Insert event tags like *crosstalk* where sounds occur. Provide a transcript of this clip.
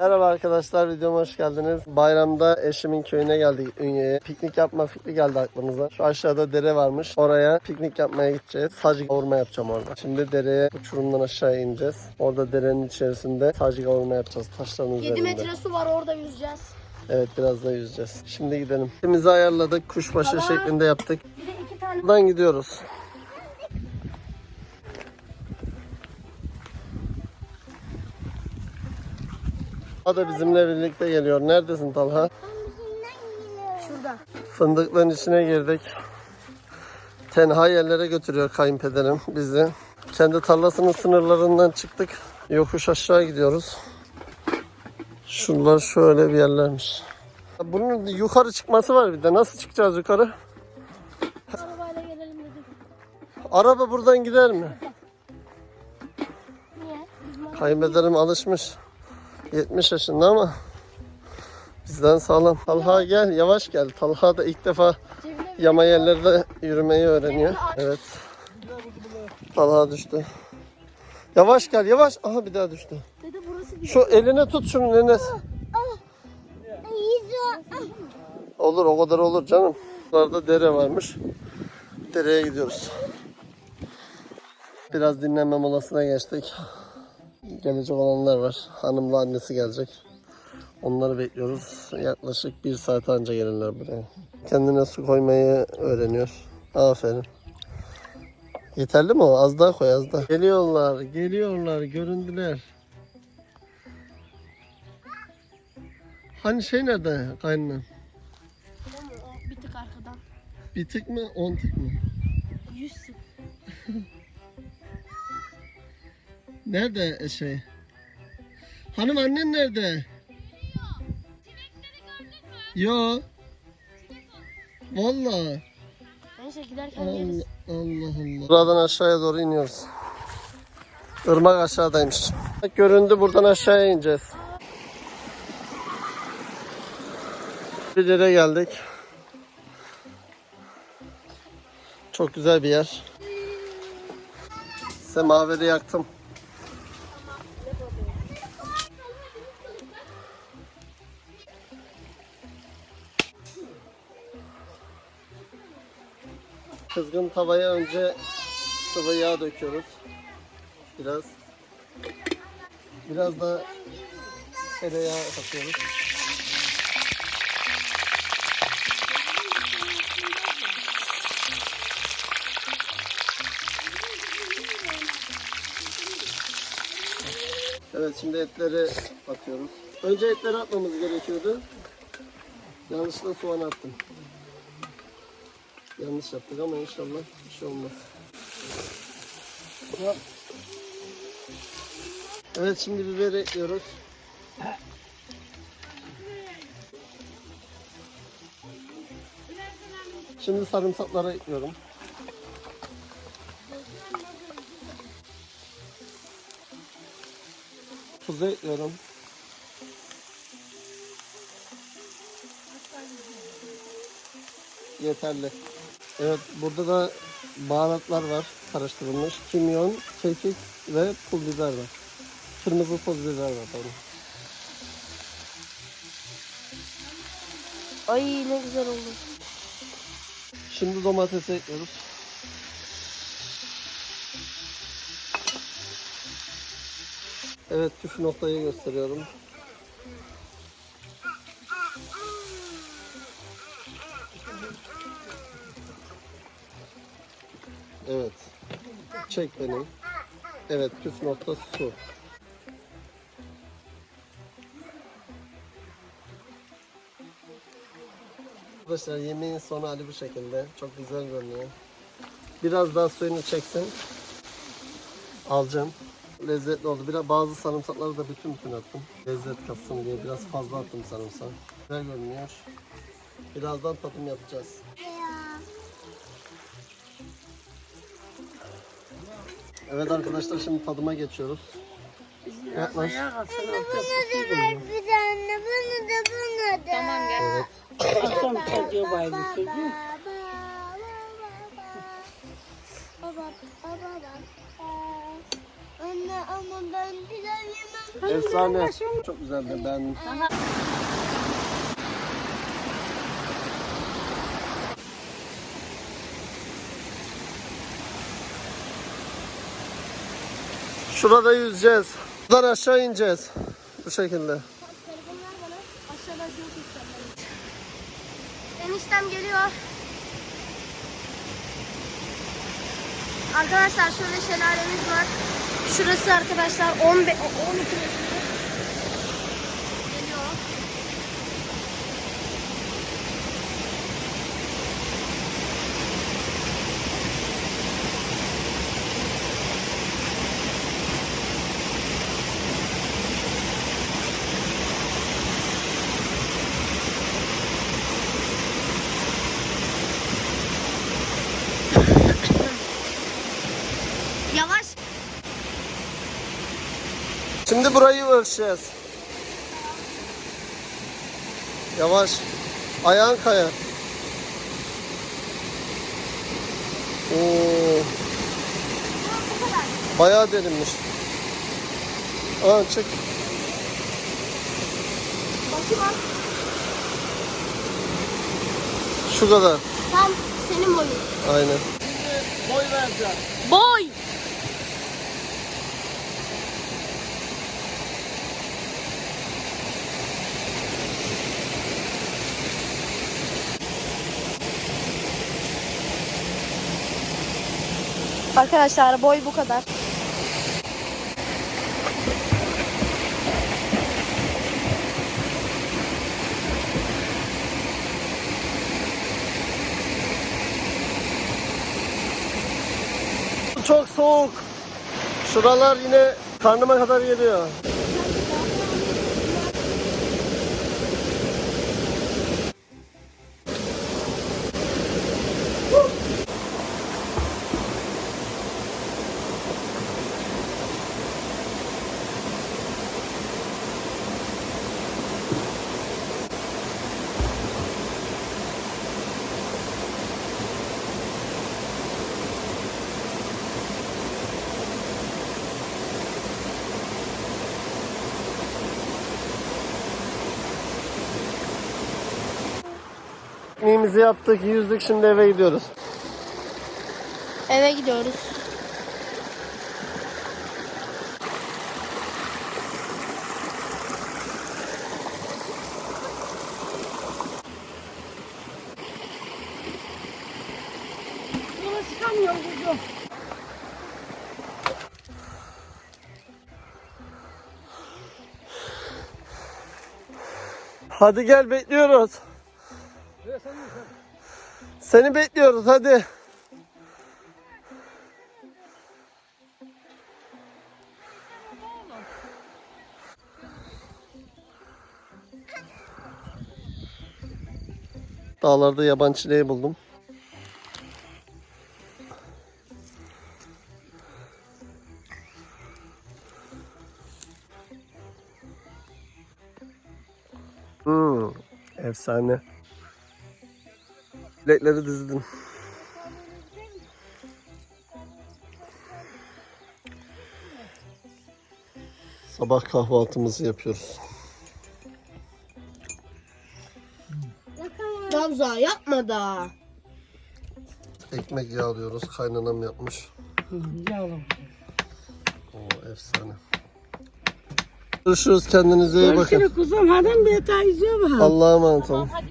Merhaba arkadaşlar videoma hoş geldiniz. Bayramda eşimin köyüne geldik Ünye'ye. Piknik yapma fikri geldi aklımıza. Şu aşağıda dere varmış. Oraya piknik yapmaya gideceğiz. Sadece kavurma yapacağım orada. Şimdi dereye uçurumdan aşağı ineceğiz. Orada derenin içerisinde sadece kavurma yapacağız taşların 7 üzerinde. metre su var orada yüzeceğiz. Evet biraz da yüzeceğiz. Şimdi gidelim. Kitimizi ayarladık. Kuşbaşı şeklinde yaptık. Bir de iki tane Buradan gidiyoruz. O da bizimle birlikte geliyor. Neredesin Talha? şurada. Fındıkların içine girdik. Tenha yerlere götürüyor kayınpederim bizi. Kendi tarlasının sınırlarından çıktık. Yokuş aşağı gidiyoruz. Şunlar şöyle bir yerlermiş. Bunun yukarı çıkması var bir de. Nasıl çıkacağız yukarı? Arabayla gelelim dedik. Araba buradan gider mi? Niye? Kayınpederim alışmış. 70 yaşında ama bizden sağlam. Talha gel yavaş gel. Talha da ilk defa yama yerlerde yürümeyi öğreniyor. Evet. Talha düştü. Yavaş gel yavaş. Aha bir daha düştü. Şu eline tut şunun Enes. Olur o kadar olur canım. Burada dere varmış. Dereye gidiyoruz. Biraz dinlenme molasına geçtik. Gelecek olanlar var. Hanımla annesi gelecek. Onları bekliyoruz. Yaklaşık bir saat anca gelirler buraya. Kendine su koymayı öğreniyor. Aferin. Yeterli mi o? Az daha koy az daha. Geliyorlar, geliyorlar, göründüler. Hani şey nerede kaynanan? Bir tık arkadan. Bir tık mı, on tık mı? Yüz sık. *laughs* Nerede şey? Hanım annen nerede? Yo. Vallahi. Neyse giderken Allah yeriz. Allah Allah. Buradan aşağıya doğru iniyoruz. Irmak aşağıdaymış. Göründü buradan aşağıya ineceğiz. Bir yere geldik. Çok güzel bir yer. Semaveri yaktım. Kızgın tavaya önce sıvı yağ döküyoruz. Biraz. Biraz da tereyağı katıyoruz. Evet şimdi etleri atıyoruz. Önce etleri atmamız gerekiyordu. Yanlışlıkla soğan attım. Yanlış yaptık ama inşallah bir şey olmaz. Evet şimdi biber ekliyoruz. Şimdi sarımsakları ekliyorum. Tuzu ekliyorum. Yeterli. Evet burada da baharatlar var karıştırılmış. Kimyon, kekik ve pul biber var. Kırmızı pul biber var pardon. Ay ne güzel oldu. Şimdi domatesi ekliyoruz. Evet püf noktayı gösteriyorum. Evet. Çek beni. Evet püf nokta su. Arkadaşlar yemeğin sonu hali bu şekilde. Çok güzel görünüyor. Biraz daha suyunu çeksin. Alacağım. Lezzetli oldu. Biraz bazı sarımsakları da bütün bütün attım. Lezzet katsın diye biraz fazla attım sarımsak. Güzel görünüyor. Birazdan tadım yapacağız. Evet arkadaşlar şimdi tadıma geçiyoruz. Yaklaş. Bir tane bunu da bunu da. Tamam gel. Evet. Akşam çocuğu baydı çocuğu. Baba, baba, baba. Anne ama ben pilav yemem. Efsane. Çok güzeldi. Ben Şurada yüzeceğiz. Buradan aşağı ineceğiz. Bu şekilde. Aşağıdan seni ben. Eniştem geliyor. Arkadaşlar şöyle şelalemiz var. Şurası arkadaşlar 15 12 metre. Geliyor. Yavaş. Şimdi burayı ölçeceğiz. Yavaş. Ayağın kayar. Oo. Bayağı derinmiş. Aa çık. Şu kadar. Tam senin boyun. Aynen. Boy. Arkadaşlar boy bu kadar. Çok soğuk. Şuralar yine karnıma kadar geliyor. Pikniğimizi yaptık, yüzdük, şimdi eve gidiyoruz. Eve gidiyoruz. Yola çıkamıyor kuzum. Hadi gel bekliyoruz. Seni bekliyoruz hadi. Dağlarda yaban çileği buldum. Hmm, efsane. Bilekleri dizdim. Sabah kahvaltımızı yapıyoruz. Gamza yapma da. Ekmek yağlıyoruz. Kaynanam yapmış. Yavrum. Oo efsane. Görüşürüz kendinize iyi bakın. Görüşürüz kuzum. Hadi bir teyze var. Allah'a emanet olun.